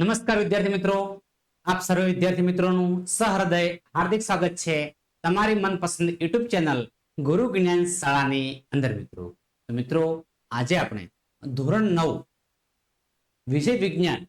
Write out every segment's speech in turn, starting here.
નમસ્કાર વિદ્યાર્થી મિત્રો. આપ સર્વે વિદ્યાર્થી મિત્રોનું સહૃદય હાર્દિક સ્વાગત છે તમારી મનપસંદ યુટ્યુબ ચેનલ ગુરુ જ્ઞાન શાળાની અંદર મિત્રો. તો મિત્રો, આજે આપણે ધોરણ નવ વિષય વિજ્ઞાન,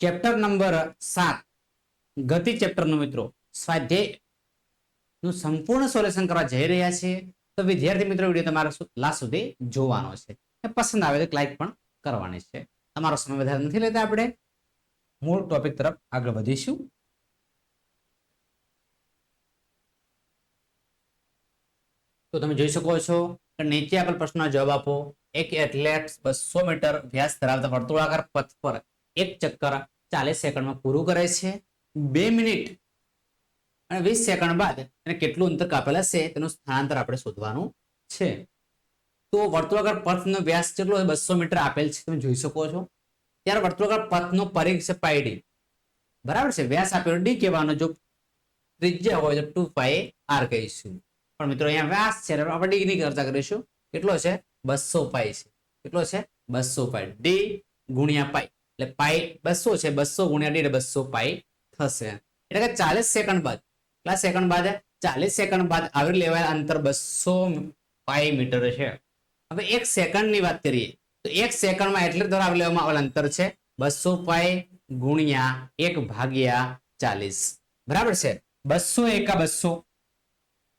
ચેપ્ટર નંબર સાત, ગતિ ચેપ્ટરનું મિત્રો સ્વાધ્યાયનું સંપૂર્ણ સોલ્યુશન કરવા જઈ રહ્યા છે તો વિદ્યાર્થી મિત્રો, વીડિયો તમારા લાસ્ટ સુધી જોવાનો છે. પસંદ આવે તો લાઈક પણ કરવાની છે. તમારો સમય વધારે નથી લેતા આપણે. મૂળ ટોપિક તરફ આગળ વધીશું. તો તમે જોઈ શકો છો કે નીચે આપેલ પ્રશ્નનો જવાબ આપો. એક એથ્લેટ બસો મીટર વ્યાસ ધરાવતા વર્તુળાકાર પથ પર એક ચક્કર ચાલીસ સેકન્ડમાં પૂરું કરે છે. બે મિનિટ અને વીસ સેકન્ડ બાદ એને કેટલું અંતર કાપેલા છે તેનું સ્થાનાંતર આપણે શોધવાનું છે. તો વર્તુળાકાર પથનો વ્યાસ કેટલો બસો મીટર આપેલ છે, તમે જોઈ શકો છો. ત્યારે વર્તુળાકાર પથનો પરિઘ છે પાઈ ડી બરાબર છે? વ્યાસ આપેલો ડી કહેવાનો જો ત્રિજ્યા હોય તો ટુ પાઈ આર કહીશું. પણ મિત્રો અહીંયા વ્યાસ છે આપણે ડી ની ચર્ચા કરીશું. કેટલો છે? બસો પાઈ છે. કેટલો છે? બસો પાઈ ડી ગુણ્યા પાઈ એટલે પાઈ બસો છે, બસો ગુણ્યા ડી એટલે બસો પાઈ થશે. એટલે કે ચાલીસ સેકન્ડ બાદ. કેટલા સેકન્ડ બાદ? ચાલીસ સેકન્ડ બાદ આવરી લેવાયેલ અંતર બસો પાઈ મીટર છે. હવે એક સેકન્ડની વાત કરીએ. તો એક સેકન્ડમાં એટલે દ્વારા લેવામાં આવેલ અંતર છે બસો પાય ગુણ્યા એક ભાગ્યા ચાલીસ. બરાબર છે? બસો એકા બસો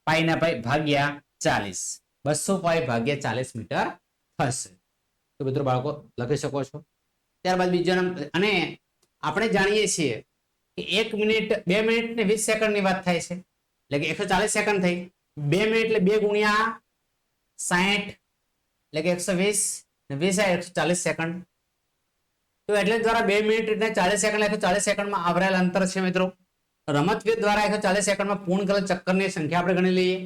પાયના પાઈ ભાગ્યા ચાલીસ. બસો પાય ભાગ્યા ચાલીસ મીટર થશે. તો મિત્રો બાળકો લખી શકો છો? ત્યારબાદ બીજો અને આપણે જાણીએ છીએ કે એક મિનિટ, બે મિનિટ ને વીસ સેકન્ડની વાત થાય છે. એટલે કે એકસો ચાલીસ સેકન્ડ થઈ. બે મિનિટ એટલે બે ગુણ્યા સાહીઠ એટલે કે એકસો વીસ વીસ એકસો ચાલીસ સેકન્ડ તો એટલે દ્વારા બે મિનિટ એટલે ચાલીસ સેકન્ડ એકસો ચાલીસ સેકન્ડમાં આવરેલ અંતર છે મિત્રો. રમતવીર દ્વારા એકસો ચાલીસ સેકન્ડમાં પૂર્ણ કરેલ ચક્કરની સંખ્યા આપણે ગણી લઈએ.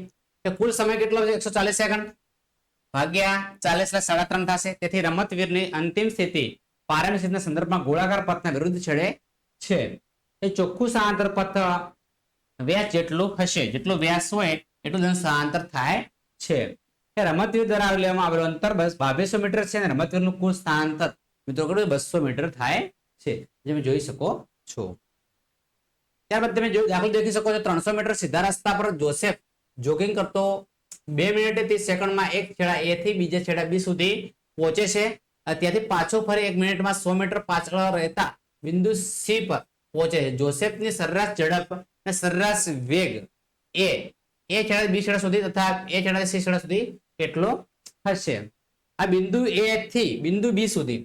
કે કુલ સમય કેટલો છે? એકસો ચાલીસ સેકન્ડ ભાગ્યા ચાલીસ એટલે સાડા ત્રણ થશે. તેથી રમતવીરની અંતિમ સ્થિતિ પારંગ સ્થિતિના સંદર્ભમાં ગોળાકાર પથના વિરુદ્ધ છેડે છે. એ ચોખ્ખું સ્થળાંતર પથ વ્યાસ જેટલું હશે, જેટલો વ્યાસ હોય, એટલું સ્થળાંતર થાય છે. કે રમતવીર દ્વારા આવરી લેવામાં આવેલું અંતર બસ બાવીસો મીટર છે અને રમતવીરનું કુલ સ્થળાંતર મિત્રો કેટલું બસો મીટર થાય છે. તમે જોઈ શકો છો. ત્યારબાદ તમે દાખલો દેખી શકો છો ત્રણસો મીટર સીધા રસ્તા પર જોસેફ જોગિંગ કરતો બે મિનિટે ત્રીસ સેકન્ડમાં એક છેડા એ થી બીજા છેડા બી સુધી પહોંચે છે. ત્યાંથી પાછો ફરી એક મિનિટમાં સો મીટર પાછળ રહેતા બિંદુ સી પર પહોંચે છે. જોસેફની સરેરાશ ઝડપ અને સરેરાશ વેગ એ એ છેડા બી છેડા સુધી તથા એ છેડા સી છેડા સુધી કેટલો? હશે. આ બિંદુ એ થી બિંદુ બી સુધી.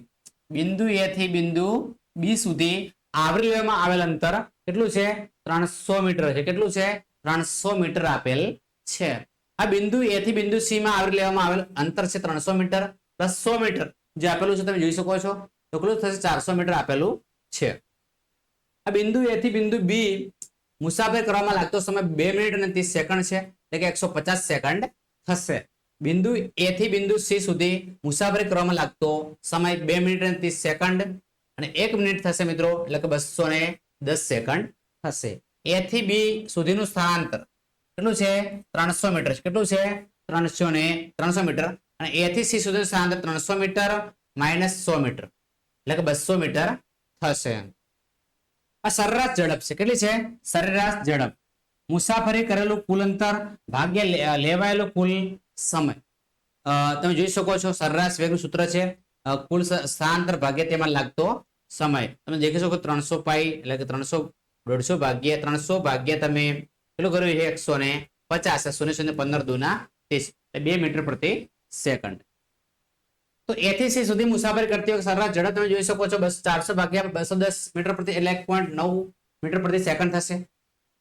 બિંદુ એ થી બિંદુ બી સુધી આવરી લેવામાં આવેલ અંતર કેટલું છે? ત્રણસો મીટર છે. કેટલું છે? ત્રણસો મીટર આપેલ છે. આ બિંદુ એ થી બિંદુ સી માં આવરી લેવામાં આવેલ અંતર છે ત્રણસો મીટર. પ્લસ સો મીટર જે આપેલું છે તમે જોઈ શકો છો. તો કેટલું થશે? ચારસો મીટર આપેલું છે. આ બિંદુ એ થી બિંદુ બી મુસાફરી કરવામાં લાગતો સમય બે મિનિટ અને ત્રીસ સેકન્ડ છે. એટલે કે એકસો પચાસ સેકન્ડ થશે. બિંદુ એ થી બિંદુ સી સુધી મુસાફરી કરવામાં લાગતો સમય બે મિનિટ અને ત્રીસ સેકન્ડ અને એક મિનિટ થશે મિત્રો, એટલે કે બસો ને દસ સેકન્ડ થશે. એ થી બી સુધીનું સ્થળાંતર કેટલું છે? ત્રણસો મીટર કેટલું છે? ત્રણસો ને ત્રણસો મીટર. અને એ થી સી સુધીનું સ્થળાંતર ત્રણસો મીટર માઇનસ સો મીટર, એટલે કે બસો મીટર થશે. આ સરેરાશ ઝડપ છે. કેટલી છે? સરેરાશ ઝડપ. મુસાફરી કરેલું કુલ અંતર ભાગ્યા લેવાયેલો કુલ સમય. તમે જોઈ શકો છો સરેરાશ વેગનું સૂત્ર છે. કુલ સ્થાનાંતર ભાગ્યા તેમાં લાગતો સમય. તમે દેખી શકો ત્રણસો પાઈ એટલે કે ત્રણસો દોઢસો ભાગ્યા, ત્રણસો ભાગ્યા તમે કેટલું કર્યું છે? એકસો ને પચાસ શૂન્ય શૂન્ય પંદર દુના ત્રીસ. એટલે બે મીટર પ્રતિ સેકન્ડ. તો એ થી સી સુધી મુસાફરી કરતી વખતે સરેરાશ ઝડપ તમે જોઈ શકો છો બસ ચારસો ભાગ્યા બસો દસ મીટર પ્રતિ, એટલે એક પોઈન્ટ નવ મીટર પ્રતિ સેકન્ડ થશે.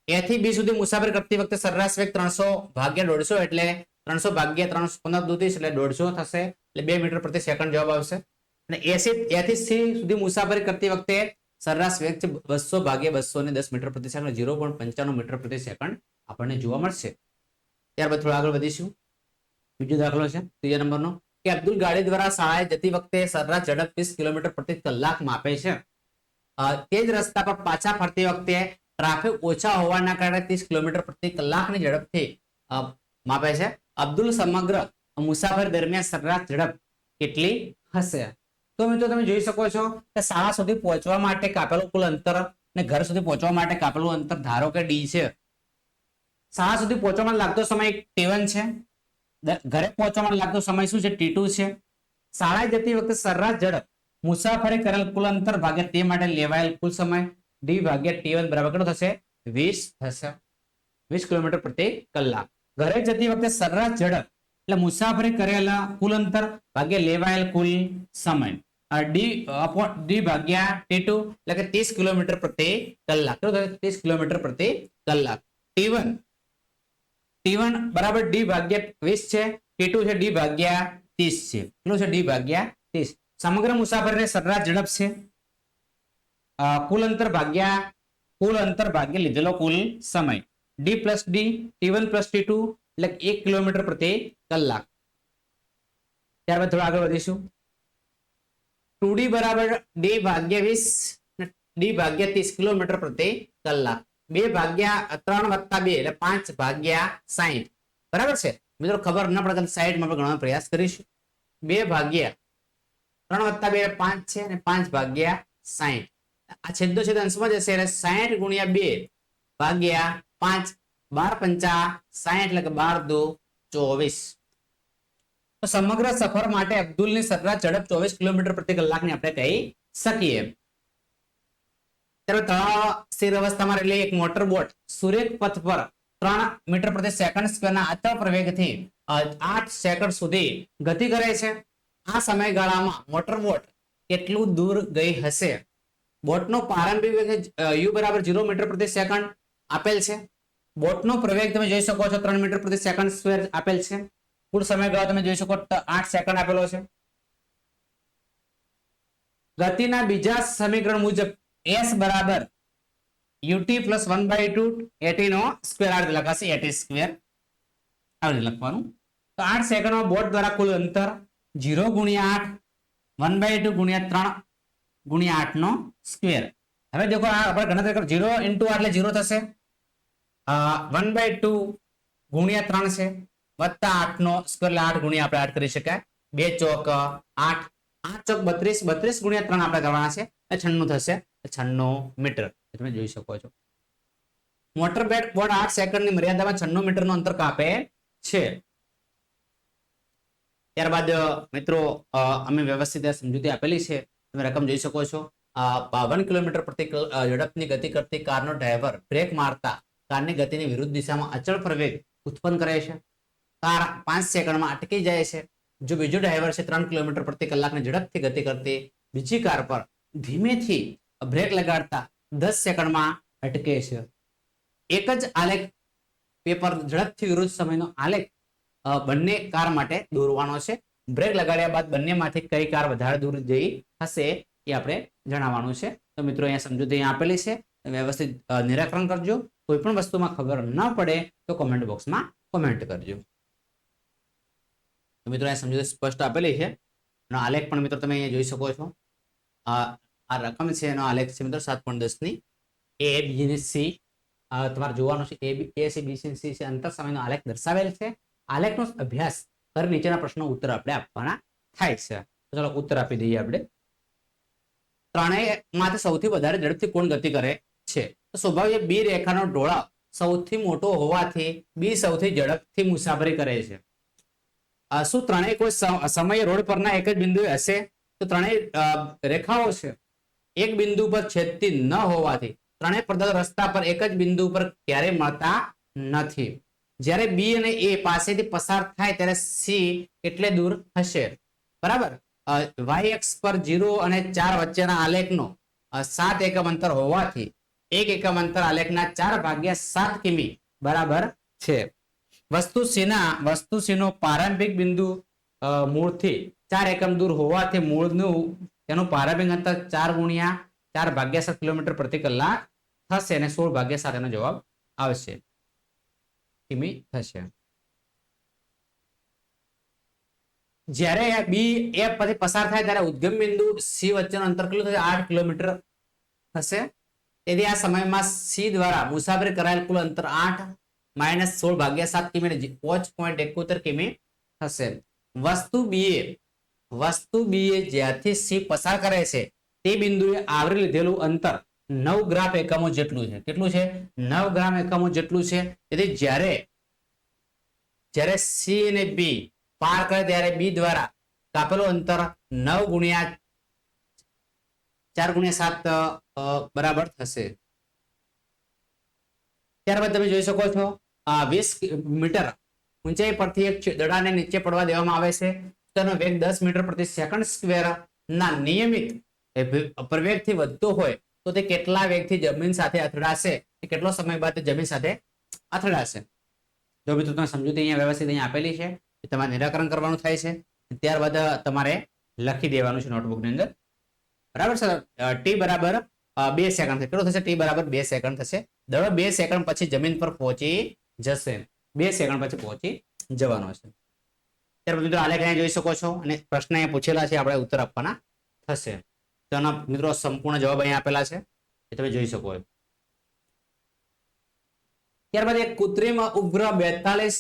એ થી બી સુધી મુસાફરી કરતી વખતે સરેરાશ વેગ ત્રણસો ભાગ્યા દોઢસો એટલે ત્રણસો ભાગ્યા ત્રણસો પંદર દુ એટલે દોઢસો થશે એટલે બે મીટર પ્રતિ સેકન્ડ જવાબ આવશે. અને એસી એથી સી સુધી મુસાફરી કરતી વખતે સરેરાશ વેગ છે બસો ભાગ્યા બસો ને દસ મીટર પ્રતિ સેકન્ડ, ઝીરો પોઈન્ટ પંચાણું મીટર પ્રતિ સેકન્ડ આપણને જોવા મળશે. ત્યારબાદ થોડું આગળ વધીશું. બીજો દાખલો છે, ત્રીજા નંબરનો. કે અબ્દુલ ગાડી દ્વારા શાળાએ જતી વખતે સરેરાશ ઝડપ વીસ કિલોમીટર પ્રતિ કલાક માપે છે. તે જ રસ્તા પર પાછા ફરતી વખતે ટ્રાફિક ઓછા હોવાના કારણે ત્રીસ કિલોમીટર પ્રતિ કલાકની ઝડપથી માપે છે. અબ્દુલ સમગ્ર મુસાફરી દરમિયાન સરેરાશ ઝડપ કેટલી હશે? તો મિત્રો તમે જોઈ શકો છો કે શાળા સુધી પહોંચવા માટે કાપેલું કુલ અંતર ને ઘર સુધી પહોંચવા માટે કાપેલું અંતર ધારો કે ડી છે. શાળા સુધી પહોંચવામાં લાગતો સમય ટી છે. ઘરે પહોંચવામાં લાગતો સમય શું છે? ટી છે. શાળાએ જતી વખતે સરેરાશ ઝડપ મુસાફરી કરેલ કુલ અંતર ભાગે તે માટે લેવાયેલ કુલ સમય ડી ભાગ્યા ટી બરાબર કેટલો થશે? વીસ થશે. વીસ કિલોમીટર પ્રતિ કલાક. ઘરે જતી વખતે સરેરાશ ઝડપ, એટલે મુસાફરી કરેલા કુલ અંતર ભાગ્યા લેવાયેલ કુલ સમય. ડી અપોન ડી ભાગ્યા ટી ટુ, એટલે કે ત્રીસ કિલોમીટર પ્રતિ કલાક. ત્રીસ કિલોમીટર પ્રતિ કલાક. ટી વન ટી વન બરાબર ડી ભાગ્યા વીસ છે, ટી ટુ છે, ડી ભાગ્યા ત્રીસ છે. કેટલું છે? ડી ભાગ્યા ત્રીસ. સમગ્ર મુસાફરીને સરેરાશ ઝડપ છે. કુલ અંતર ભાગ્યા કુલ અંતર ભાગ્યા લીધેલો કુલ સમય. D plus D T one plus T two એટલે એક કિલોમીટર પ્રતિ કલાક. ત્યારબાદ થોડું આગળ વધીશું. ટુ ડી બરાબર ડી ભાગ્યા વીસ ડી ભાગ્યા ત્રીસ કિલોમીટર પ્રતિ કલાક. બે ભાગ્યા ત્રણ વત્તા બે, એટલે પાંચ ભાગ્યા સાહીઠ બરાબર છે? મિત્રો, ખબર ન પડે તો સાઈઠમાં આપણે ગણવાનો પ્રયાસ કરીશું. બે ભાગ્યા ત્રણ વત્તા બે પાંચ છે, અને પાંચ ભાગ્યા સાહીઠ આ છેદો છેદ અંશમાં જશે એટલે સાહીઠ ગુણ્યા બે ભાગ્યા પાંચ. બાર પંચા સાહીઠ એટલે બાર દો ચોવીસ. તો સમગ્ર સફર માટે અબ્દુલની સરેરાશ ઝડપ ચોવીસ કિલોમીટર પ્રતિ કલાકની આપણે કહી શકીએ. તળાવ સ્થિર અવસ્થામાં રહેલી એક મોટર બોટ સુરેખ પથ પર ત્રણ મીટર પ્રતિ સેકન્ડ સ્ક્વેરના અચળ પ્રવેગથી આઠ સેકન્ડ સુધી ગતિ કરે છે. આ સમયગાળામાં મોટર બોટ કેટલું દૂર ગઈ હશે? બોટનો પ્રારંભિક વેગ યુ બરાબર ઝીરો મીટર પ્રતિ સેકન્ડ આપેલ છે. બોટનો પ્રવેગ તમે જોઈ શકો છો ત્રણ મીટર પ્રતિ સેકન્ડ સ્ક્વેર આપેલ છે. કુલ સમયગાળો તમે જોઈ શકો આઠ સેકન્ડ આપેલો છે. ગતિના બીજા સમીકરણ મુજબ એસ બરાબર UT plus one by two AT no square આ લખાશે, એટી સ્ક્વેર આવી લખવાનું. તો આઠ સેકન્ડમાં બોટ દ્વારા કુલ અંતર જીરો ગુણ્યા આઠ વન બાય ટુ ગુણ્યા ત્રણ ગુણ્યા આઠ નો સ્ક્વેર હવે દેખો આ આપણે ગણતરી કરો જીરો ઇન્ટુ એટલે જીરો થશે. વન બાય ટુ ગુણ્યા ત્રણ છે. વત્તા આઠ નો સ્ક્વેર એટલે આઠ ગુણ્યા આપણે આઠ કરી શકાય. બે ચોક આઠ. આઠ ચોક બત્રીસ બત્રીસ ગુણ્યા ત્રણ આપણે કરવાના છે. છન્નું થશે. છન્નું મીટર. તમે જોઈ શકો છો. મોટર બેટ બોર્ડ આઠ સેકન્ડની મર્યાદામાં છન્નું મીટરનું અંતર કાપે છે. ત્યારબાદ મિત્રો અમે વ્યવસ્થિત સમજૂતી આપેલી છે. તમે રકમ જોઈ શકો છો. બાવન કિલોમીટર પ્રતિ ઝડપની ગતિ કરતી કારનો ડ્રાઈવર બ્રેક મારતા કારની ગતિની વિરુદ્ધ દિશામાં અચળ પ્રવેગ ઉત્પન્ન કરે છે. કાર પાંચ સેકન્ડમાં અટકી જાય છે. જો બીજો ડ્રાઈવર છે ત્રણ કિલોમીટર પ્રતિ કલાકની ઝડપથી ગતિ કરતી બીજી કાર પર ધીમેથી બ્રેક લગાડતા દસ સેકન્ડમાં અટકે છે. એક જ આલેખ પેપર ઝડપથી વિરુદ્ધ સમયનો આલેખ બંને કાર માટે દોરવાનો છે. બ્રેક લગાડ્યા બાદ બંનેમાંથી કઈ કાર વધારે દૂર જઈ હશે એ આપણે જણાવવાનું છે. તો મિત્રો અહીંયા સમજૂતી આપેલી છે. વ્યવસ્થિત નિરાકરણ કરજો. કોઈ પણ વસ્તુમાં ખબર ન પડે તો કોમેન્ટ બોક્સમાં કોમેન્ટ કરજો. મિત્રો અહીંયા સમજૂતી સ્પષ્ટ આપેલી છે. એનો આલેખ પણ મિત્રો તમે અહીંયા જોઈ શકો છો. આ રકમ છે, એનો આલેખ છે મિત્રો સાત પોઈન્ટ દસની. એ બી સી તમારે જોવાનું છે. A B A C B C C છે અંતર સમયનો આલેખ દર્શાવેલ છે. આલેખનો અભ્યાસ કરી નીચેના પ્રશ્નો ઉત્તર આપણે આપવાના થાય છે. ચાલો ઉત્તર આપી દઈએ આપણે. ત્રણેયમાંથી સૌથી વધારે ઝડપથી કોણ ગતિ કરે છે? તો સ્વાભાવિક બી રેખાનો ઢોળાવ સૌથી મોટો હોવાથી બી સૌથી ઝડપથી મુસાફરી કરે છે. શું ત્રણેય કોઈ સમ- સમયે રોડ પરના એક જ બિંદુએ હશે? તો ત્રણેય રેખાઓ છે. એક બિંદુ પર છેદતી ન હોવાથી ત્રણેય પદાર્થો રસ્તા પર એક જ બિંદુ પર ક્યારેય મળતા નથી. જ્યારે બી અને એ પાસેથી પસાર થાય ત્યારે સી કેટલે દૂર હશે બરાબર? વાય એક્સ પર જીરો અને ચાર વચ્ચેના આલેખનો સાત એકમ અંતર હોવાથી એક એકમ અંતર આલેખના ચાર ભાગ્યા સાત કિમી બરાબર છે. વસ્તુ સીના વસ્તુ સીનો પ્રારંભિક બિંદુ મૂળથી ચાર એકમ દૂર હોવાથી મૂળનું તેનું પ્રારંભિક અંતર ચાર ગુણ્યા ચાર ભાગ્યા સાત કિલોમીટર પ્રતિ કલાક થશે અને સોળ ભાગ્યા સાત એનો જવાબ આવશે. કિમી થશે. જ્યારે બી એ પછી પસાર થાય ત્યારે ઉદ્ગમ બિંદુ સી વચ્ચેનું અંતર કેટલું થશે? આઠ કિલોમીટર થશે. તેથી આ સમયમાં સી દ્વારા મુસાફરી કરાયેલ કુલ અંતર આઠ માઇનસ સોળ ભાગ્યા સાત કિમી પાંચ પોઈન્ટ એકોતેર કિમી થશે. વસ્તુ બી વસ્તુ બી એ જ્યાંથી સી પસાર કરે છે, તે બિંદુએ આવરી લીધેલું અંતર નવ ગ્રામ એકમો જેટલું છે. કેટલું છે? નવ ગ્રામ એકમો જેટલું છે. તેથી જ્યારે જ્યારે સી અને બી પાર કરે ત્યારે બી દ્વારા કાપેલું અંતર નવ ગુણ્યા ચાર ગુણ્યા સાત બરાબર થશે. ત્યારબાદ તમે જોઈ શકો છો વીસ મીટર ઊંચાઈ પરથી એક દડાને નીચે પડવા દેવામાં આવે છે. તેનો વેગ દસ મીટર પ્રતિ સેકન્ડ સ્ક્વેર ના નિયમિત પ્રવેગથી વધતો હોય તો તે કેટલા વેગથી જમીન સાથે અથડાશે? કેટલો સમય બાદ જમીન સાથે અથડાશે? જો મિત્રો તમે સમજૂતી અહીંયા વ્યવસ્થિત અહીંયા આપેલી છે તમારે નિરાકરણ કરવાનું થાય છે. ત્યારબાદ તમારે લખી દેવાનું છે નોટબુકની અંદર. બરાબર સર ટી બરાબર બે સેકન્ડ કેટલો થશે ટી બરાબર બે સેકન્ડ થશે. દર બે સેકન્ડ પછી જમીન પર પહોંચી જશે. બે સેકન્ડ પછી પહોંચી જવાનો છે. ત્યારબાદ મિત્રો આલેખ અહીંયા જોઈ શકો છો અને પ્રશ્ન અહીંયા પૂછેલા છે, આપણે ઉત્તર આપવાના થશે. તેના મિત્રો સંપૂર્ણ જવાબ અહીંયા આપેલા છે, એ તમે જોઈ શકો એમ. ત્યારબાદ એક કૃત્રિમ ઉપગ્રહ બેતાલીસ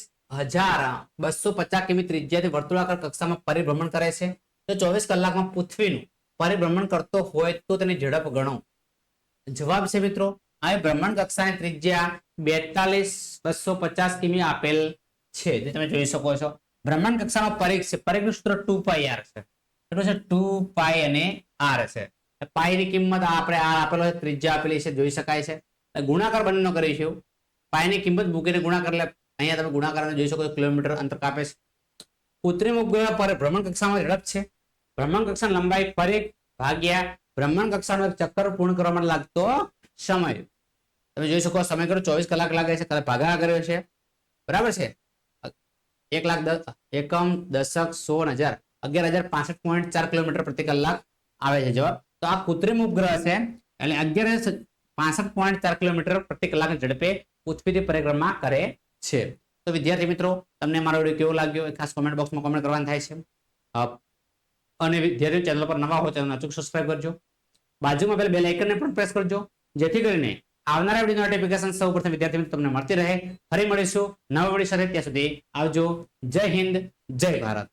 હજાર બસો પચાસ કિમી ત્રિજ્યાથી વર્તુળાકાર કક્ષામાં પરિભ્રમણ કરે છે. તો ચોવીસ કલાકમાં પૃથ્વીનું પરિભ્રમણ કરતો હોય તો તેની ઝડપ ગણો. જવાબ છે મિત્રો, આ ભ્રમણ કક્ષાની ત્રિજ્યા બેતાલીસ બસો પચાસ કિમી આપેલ છે. જે તમે જોઈ શકો છો. ભ્રમણ કક્ષામાં પરિઘ છે પરિઘનું સૂત્ર ટુ પાઈ આર છે. કેટલું છે? ટુ પાઈ અને આર છે. પાઈ ની કિંમત આપણે આર આપેલો છે, ત્રિજ્યા આપેલી છે, જોઈ શકાય છે. ગુણાકાર બંનેનો કરીશું પાઈ ની કિંમત મૂકીને ગુણાકાર, એટલે અહીંયા તમે ગુણાકાર જોઈ શકો કિલોમીટર અંતર કાપે છે. કૃત્રિમ ઉપગ્રહ પર ભ્રમણ કક્ષામાં ઝડપ છે. ભ્રમણ કક્ષાની લંબાઈ પરિઘ ભાગ્યા ભ્રમણ કક્ષાનો એક ચક્કર પૂર્ણ કરવા માટે લાગતો સમય. તમે જોઈ શકો સમય કરો, ચોવીસ કલાક લાગે છે કલાક ભાગાકાર કર્યો છે. બરાબર છે? એક લાખ દસ, એકમ દશક સોળ હજાર. અગિયાર હજાર પાસઠ પોઈન્ટ ચાર કિલોમીટર પ્રતિ કલાક આવે છે, જવાબ. તો આ કૃત્રિમ ઉપગ્રહ છે, એટલે અગિયાર પાસઠ પોઈન્ટ ચાર કિલોમીટર પ્રતિ કલાક ઝડપે પૃથ્વીની પરિક્રમા કરે છે. તો વિદ્યાર્થી મિત્રો, તમને મારો વીડિયો કેવો લાગ્યો? એ ખાસ કોમેન્ટ બોક્સમાં કોમેન્ટ કરવાનું થાય છે. અને વિદ્યાર્થી ચેનલ પર નવા હોય ચેનલ અચૂક સબસ્ક્રાઇબ કરજો. બાજુમાં પેલા બે લાઇકનને પણ પ્રેસ કરજો, જેથી કરીને આવનારા વીડિયો નોટિફિકેશન સૌ પ્રથમ વિદ્યાર્થી મિત્રો તમને મળતી રહે. ફરી મળીશું નવા વીડિયો સાથે. ત્યાં સુધી આવજો. જય હિન્દ, જય ભારત.